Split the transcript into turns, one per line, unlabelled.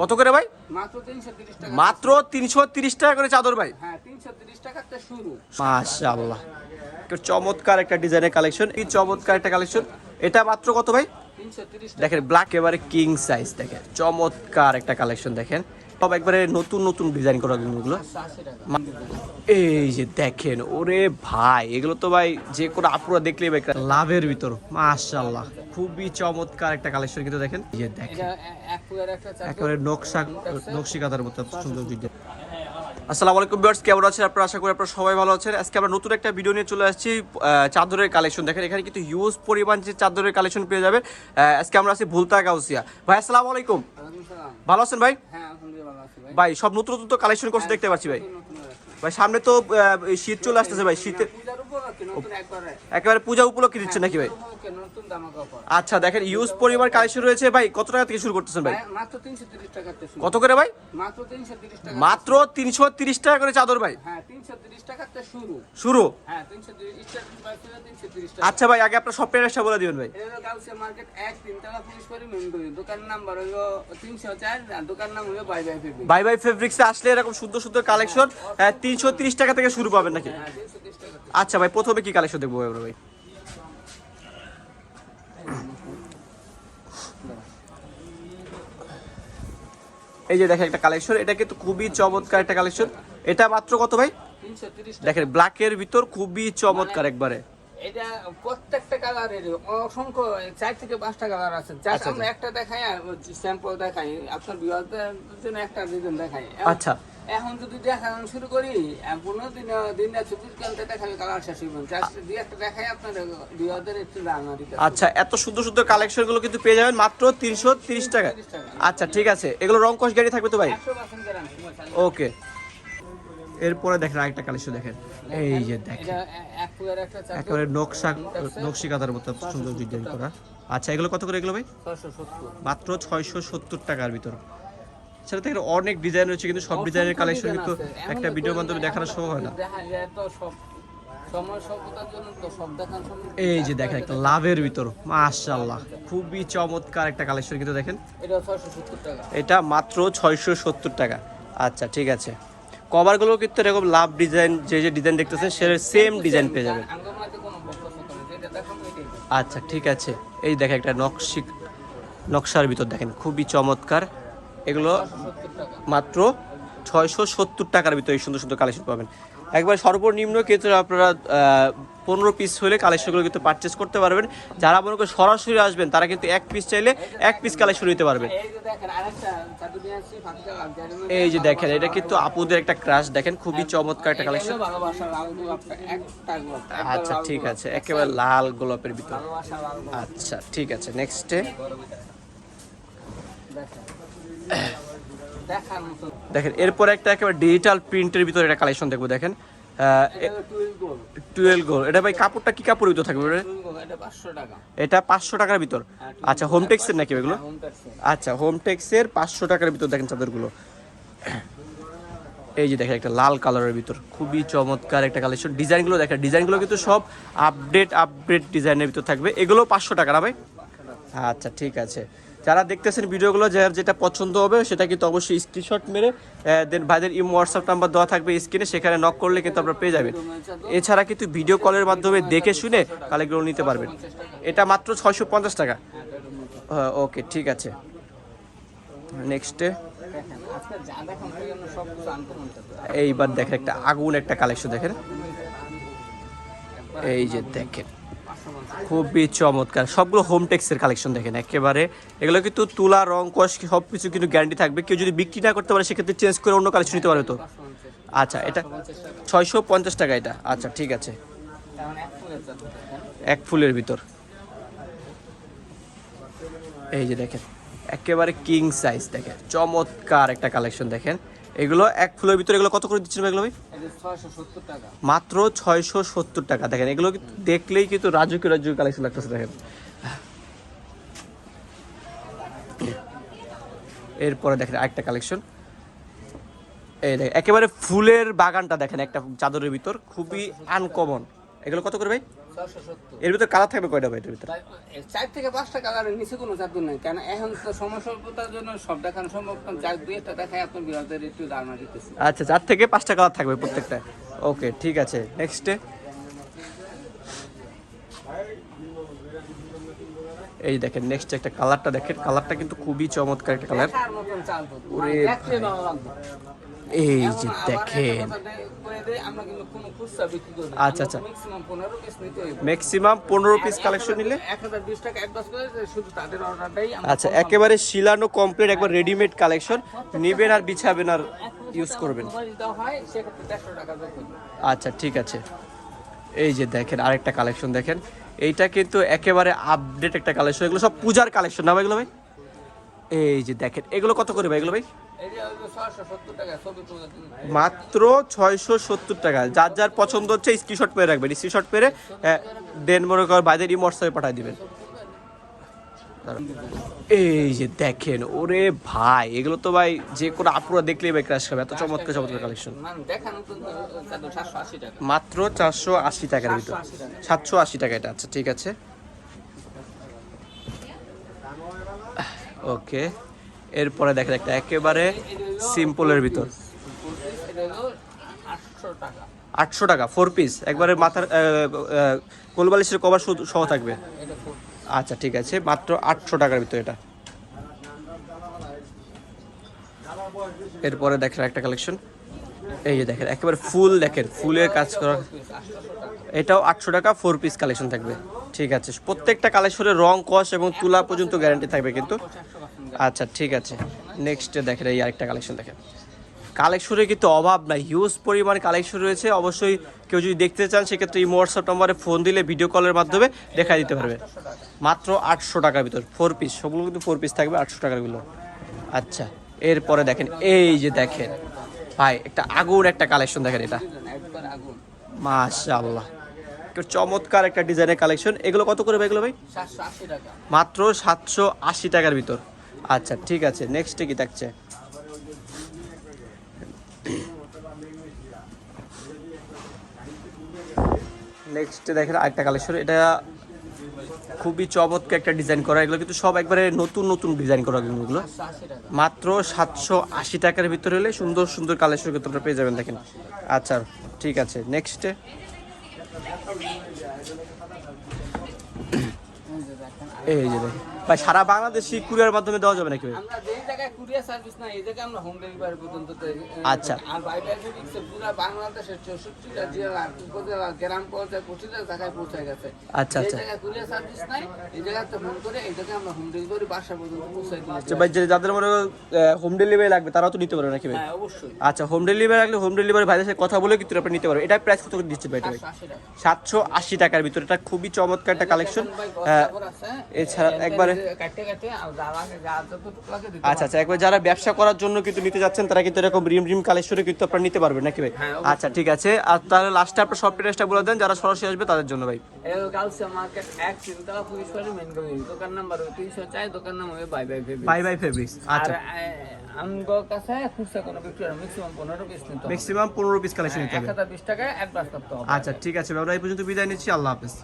কত করে ভাই?
মাত্র তিনশো তিরিশ টাকা
করে চাদর ভাই।
হ্যাঁ শুরু।
চমৎকার একটা ডিজাইনের কালেকশন। এই চমৎকার একটা কালেকশন। এটা মাত্র কত ভাই? দেখেন ব্ল্যাক এবারে কিং সাইজ দেখেন। চমৎকার একটা কালেকশন দেখেন। সব একবারে নতুন নতুন ডিজাইন করা এগুলো এই যে দেখেন ওরে ভাই এগুলো তো ভাই যে কোনো আপুরা দেখলে ভাই লাভের ভিতর মাশাল্লাহ খুবই চমৎকার একটা কালেকশন কিন্তু দেখেন। এই যে দেখেন একেবারে নকশা নকশিকাতার মতো সুন্দর ডিজাইন আসসালামু আলাইকুম ভিউয়ার্স কেমন আছেন আপনারা? আশা করি আপনারা সবাই ভালো আছেন। আজকে আমরা নতুন একটা ভিডিও নিয়ে চলে আসছি চাদরের কালেকশন দেখেন এখানে কিন্তু হিউজ পরিমাণ যে চাদরের কালেকশন পেয়ে যাবেন। আজকে আমরা আছি ভুলতা গাউসিয়া। ভাই আসসালামু আলাইকুম। ভালো আছেন ভাই?
হ্যাঁ আলহামদুলিল্লাহ ভালো আছি ভাই।
ভাই সব নতুন নতুন তো কালেকশন করছে দেখতে পাচ্ছি ভাই। ভাই সামনে তো শীত চলে আসতেছে ভাই শীতে
একবারে
পূজা উপলক্ষে দিচ্ছে নাকি ভাই? আচ্ছা দেখেন ইউজ পরিমাণ শুরু রয়েছে ভাই কত টাকা থেকে শুরু করতেছেন ভাই? কত করে ভাই?
মাত্র তিনশো তিরিশ টাকা
করে চাদর ভাই।
হ্যাঁ টাকাতে শুরু।
শুরু?
হ্যাঁ স্টার্টিং প্রাইস টাকা।
আচ্ছা ভাই আগে আপনার সব প্রাইসটা বলে দিবেন ভাই।
এটা হলো গাউসিয়া মার্কেট এক তিনতলা পুলিশ করি মেমদুরি দোকান নাম্বার হলো তিনশো চার আর দোকান নাম হলো বাই বাই
বাই বাই ফেব্রিক্সে আসলে এরকম সুন্দর সুন্দর কালেকশন তিনশো তিরিশ টাকা থেকে শুরু পাবেন নাকি?
হ্যাঁ টাকা
আচ্ছা ভাই প্রথমে কি কালেকশন দেখব ভাই? এই যে দেখেন একটা কালেকশন এটা কিন্তু খুবই চমৎকার একটা কালেকশন। এটা মাত্র কত ভাই? দেখেন ব্ল্যাকের ভিতর খুবই চমৎকার একবারে।
এটা প্রত্যেকটা কালারের অসংখ্য চার থেকে পাঁচটা কালার আছে। জাস্ট
আচ্ছা,
আমরা একটা দেখাই স্যাম্পল দেখাই আপনার বিবাহদের জন্য একটা ডিজাইন দেখাই।
আচ্ছা।
এখন যদি দেখানো শুরু করি পনেরো দিন দিন চব্বিশ ঘণ্টা দেখাবে কালার শেষ হইব জাস্ট দুই একটা দেখাই আপনার বিবাহদের একটু ধারণা
আচ্ছা এত সুন্দর সুন্দর কালেকশনগুলো কিন্তু পেয়ে যাবেন মাত্র তিনশো তিরিশ টাকা। আচ্ছা ঠিক আছে। এগুলো রং কস গাড়ি থাকবে তো ভাই? ওকে এরপরে দেখেন আরেকটা কালেকশন দেখেন। এই যে দেখেন। একেবারে নকশা নকশি কাঁথার মতো সুন্দর ডিজাইন করা। আচ্ছা এগুলো কত করে এগুলো ভাই? মাত্র ছয়শো সত্তর টাকার ভিতর। সেটা থেকে অনেক ডিজাইন রয়েছে কিন্তু সব ডিজাইনের কালেকশন কিন্তু একটা ভিডিওর মাধ্যমে দেখানো সম্ভব হয় না। এই যে দেখেন একটা লাভের ভিতর। মাশাআল্লাহ খুবই চমৎকার একটা কালেকশন কিন্তু দেখেন।
এটা
মাত্র ছয়শো সত্তর টাকা। আচ্ছা ঠিক আছে। কভারগুলো কিন্তু এরকম লাভ ডিজাইন যে যে ডিজাইন দেখতেছেন, সে সেম ডিজাইন পেয়ে যাবেন। আচ্ছা ঠিক আছে। এই দেখে একটা নকশি, নকশার ভিতর দেখেন, খুবই চমৎকার। এগুলো মাত্র ছয়শো সত্তর টাকার ভিতরে এই সুন্দর সুন্দর কালেকশন পাবেন। একবার সর্বনিম্ন কিন্তু আপনারা পনেরো পিস হলে কালেকশনগুলো কিন্তু পারচেস করতে পারবেন। যারা মনে করেন সরাসরি আসবেন, তারা কিন্তু এক পিস চাইলে এক পিস কালেকশন নিতে পারবেন
এই যে দেখেন,
এটা কিন্তু আপুদের একটা ক্রাশ দেখেন, খুবই চমৎকার একটা কালেকশন আচ্ছা ঠিক আছে, একেবারে লাল গোলাপের ভিতর। আচ্ছা ঠিক আছে নেক্সটে
দেখেন,
এরপরে একটা একেবারে ডিজিটাল প্রিন্টের ভিতরে একটা কালেকশন দেখব, দেখেন।
টুয়েলভ গোল
এটা ভাই, কাপড়টা কাপড়ের ভিতর থাকবে এটা
পাঁচশো
টাকার ভিতর। আচ্ছা হোম টেক্সের নাকি এগুলো? আচ্ছা হোম টেক্সের পাঁচশো টাকার ভিতর দেখেন চাদরগুলো। এই যে দেখেন, একটা লাল কালারের ভিতর। খুবই চমৎকার একটা কালেকশন ডিজাইনগুলো দেখেন, ডিজাইনগুলো কিন্তু সব আপডেট আপডেট ডিজাইনের ভিতর থাকবে। এগুলো পাঁচশো টাকা না ভাই? আচ্ছা ঠিক আছে। যারা দেখতেছেন ভিডিওগুলো যার যেটা পছন্দ হবে, সেটা কিন্তু অবশ্যই স্ক্রিনশট মেরে দেন ভাইদের ইম হোয়াটসঅ্যাপ নাম্বার দেওয়া থাকবে স্ক্রিনে সেখানে নক করলে কিন্তু আপনারা পেয়ে যাবেন। এছাড়া কিন্তু ভিডিও কলের মাধ্যমে দেখে শুনে কালেকগুলো নিতে পারবেন। এটা মাত্র ছয়শো পঞ্চাশ টাকা। ওকে ঠিক আছে। নেক্সটে এইবার দেখেন একটা আগুন, একটা কালেকশন দেখেন। এই যে দেখেন। খুবই চমৎকার। সবগুলো হোম টেক্সের কালেকশন দেখেন, একেবারে। এগুলো কিন্তু তুলা, রং কষ সব কিছু কিন্তু গ্যারান্টি থাকবে। কেউ যদি বিক্রি না করতে পারে, সেক্ষেত্রে চেঞ্জ করে অন্য কালেকশন নিতে পারবে তো? আচ্ছা এটা ছয়শো পঞ্চাশ টাকা এটা। আচ্ছা ঠিক আছে।
এক ফুলের
ভিতর। এই যে দেখেন, একেবারে কিং সাইজ দেখেন। চমৎকার একটা কালেকশন দেখেন। এগুলো এক ফুলের ভিতরে এগুলো কত করে দিচ্ছেন এগুলো ভাই? মাত্র ছয়শো সত্তর টাকা। দেখেন এগুলো দেখলেই কিন্তু রাজকীয় রাজকীয় কালেকশন লাগতেছে দেখেন। এরপরে দেখেন আরেকটা কালেকশন এই দেখেন একেবারে ফুলের বাগানটা দেখেন একটা চাদরের ভিতর। খুবই আনকমন এগুলো কত করে ভাই? এর ভিতরে কালার থাকবে কয়টা ভাই এটার ভিতরে?
চার থেকে পাঁচটা কালারের নিচে কোনো চাদর নেই। কেন এখন তো স্বল্পতার জন্য সব দেখানো সম্ভব। না যার দুই একটা দেখায় আপনার বিহারদের একটু ধারণা দিতেছি।
আচ্ছা চার থেকে পাঁচটা কালার থাকবে প্রত্যেকটা। ওকে ঠিক আছে। নেক্সটে এই দেখেন নেক্সট একটা কালারটা দেখেন। কালারটা কিন্তু খুবই চমৎকার একটা কালার ওরে এই যে দেখেন। আচ্ছা, আচ্ছা।
maximum 15 piece নিতে হইবে।
ম্যাক্সিমাম পনেরো পিস কালেকশন নিলে?
1020 টাকা advance করে দিয়ে শুধু তাদের অর্ডারটাই আমরা
আচ্ছা একেবারে শিলানো কমপ্লিট একবার রেডিমেড কালেকশন নেবেন আর বিছাবেন আর ইউজ করবেন।
মোবাইল দেওয়া সেক্ষেত্রে 150 টাকা বেতন।
আচ্ছা ঠিক আছে। এই যে দেখেন আরেকটা কালেকশন দেখেন। এইটা কিন্তু একেবারে আপডেট একটা কালেকশন এগুলো সব পূজার কালেকশন না ভাই এগুলো ভাই? এই যে দেখেন এগুলো কত করে ভাই এগুলো ভাই?
এই যে হলো 670 টাকা ছবি তুলে দিন।
মাত্র ছয়শো সত্তর টাকা। যার যার পছন্দ হচ্ছে স্ক্রিনশট পেয়ে রাখবেন। স্ক্রিনশট পেরে দেন মনে কর বাইদের ইমোটস পাঠিয়ে দিবেন। এই যে দেখেন ওরে ভাই এগুলো তো ভাই যে কোনো আপুরা দেখলেই ভাই ক্রাশ খাবে। এত চমৎকার চমৎকার কালেকশন
মানে দেখানো তো চাদর 780 টাকা।
মাত্র চারশো আশি টাকার ভিতর। সাতশো আশি টাকা এটা। আচ্ছা ঠিক আছে। ওকে। এরপরে দেখেন একটা একেবারে সিম্পলের ভিতর।
এটা হলো 800 টাকা।
আটশো টাকা ফোর পিস একবারে মাথার কোলবালিশের কভার সহ থাকবে। আচ্ছা ঠিক আছে, মাত্র আটশো টাকার ভিতর এটা। এরপরে দেখেন একটা কালেকশন এই যে দেখেন, একেবারে ফুল দেখেন ফুলের কাজ করা। এটাও আটশো টাকা ফোর পিস কালেকশন থাকবে। ঠিক আছে, প্রত্যেকটা কালেকশনের রং, কস এবং তুলা পর্যন্ত গ্যারান্টি থাকবে কিন্তু। আচ্ছা ঠিক আছে। নেক্সট দেখেন, এই আরেকটা কালেকশন দেখেন। কালেকশনে কিন্তু অভাব নাই হিউজ পরিমাণ কালেকশন রয়েছে। অবশ্যই কেউ যদি দেখতে চান, সেক্ষেত্রে এই হোয়াটসঅ্যাপ নম্বরে ফোন দিলে ভিডিও কলের মাধ্যমে দেখা দিতে পারবে। মাত্র আটশো টাকার ভিতর ফোর পিস সবগুলো কিন্তু ফোর পিস থাকবে, আটশো টাকারগুলো আচ্ছা এরপরে দেখেন, এই যে দেখেন ভাই, একটা আগুন একটা কালেকশন দেখেন এটা। মাশাআল্লাহ। চমৎকার একটা ডিজাইনের কালেকশন এগুলো কত করে ভাই এগুলো ভাই? মাত্র সাতশো আশি টাকার ভিতর। আচ্ছা ঠিক আছে নেক্সটে কি থাকছে? নেক্সটে দেখেন আরেকটা কালেকশন এটা খুবই চমৎকার একটা ডিজাইন করা। এগুলো কিন্তু সব একবারে নতুন নতুন ডিজাইন করা এগুলো। মাত্র সাতশো আশি টাকার ভিতরে হলে সুন্দর সুন্দর কালেকশন কিন্তু আপনারা পেয়ে যাবেন, দেখেন। আচ্ছা ঠিক আছে নেক্সটে
এই যে দেখেন
ভাই সারা বাংলাদেশি কুরিয়ার মাধ্যমে দেওয়া যাবে নাকি
আমরা যেই জায়গায় কুরিয়ার সার্ভিস না এই জায়গায় আমরা হোম ডেলিভারি পর্যন্ত
আচ্ছা।
আর বাইরে দিচ্ছে পুরো বাংলাদেশের চৌষট্টিটা জেলা উপজেলা গ্রাম পর্যায়ে প্রতিটা জায়গায় পৌঁছে গেছে।
আচ্ছা, আচ্ছা।
জায়গায় কুরিয়ার সার্ভিস নাই এই জায়গাতে ফোন করে এই জায়গায় আমরা হোম ডেলিভারি বাসা পর্যন্ত পৌঁছে
আচ্ছা ভাই যাদের মনে হোম ডেলিভারি লাগবে তারাও তো নিতে পারবে নাকি ভাই?
হ্যাঁ অবশ্যই।
আচ্ছা হোম ডেলিভারি লাগলে হোম ডেলিভারি ভাইদের সাথে কথা বলে কিন্তু আপনি নিতে পারবেন। এটা প্রাইস কত করে দিচ্ছে ভাই এটা?
780
সাতশো আশি টাকার ভিতরে। এটা খুবই চমৎকার একটা কালেকশন এছাড়া একবারে- আচ্ছা আচ্ছা একবার যারা ব্যবসা করার জন্য কিন্তু নিতে যাচ্ছেন তারা কিন্তু এরকম রিম রিম কালেকশনে কিন্তু আপনারা নিতে পারবেন নাকি ভাই?
হ্যাঁ,
আচ্ছা ঠিক আছে। আর তাহলে লাস্টে আপনার সব বলে দেন যারা সরাসরি আসবে তাদের জন্য ভাই।
মার্কেট এক চিন্তা পুলিশ মেন দোকান নাম্বার তিনশো দোকান নাম হবে buy buy
buy buy fabrics আচ্ছা।
আমগো কাছে খুচরা কোনো বিক্রি ম্যাক্সিমাম পনেরো পিস নিতে
ম্যাক্সিমাম পনেরো পিস কালেকশন নিতে হবে।
হাজার বিশ টাকায় এক বাস করতে হবে।
আচ্ছা ঠিক আছে আমরা এই পর্যন্ত বিদায় নিচ্ছি আল্লাহ হাফেজ।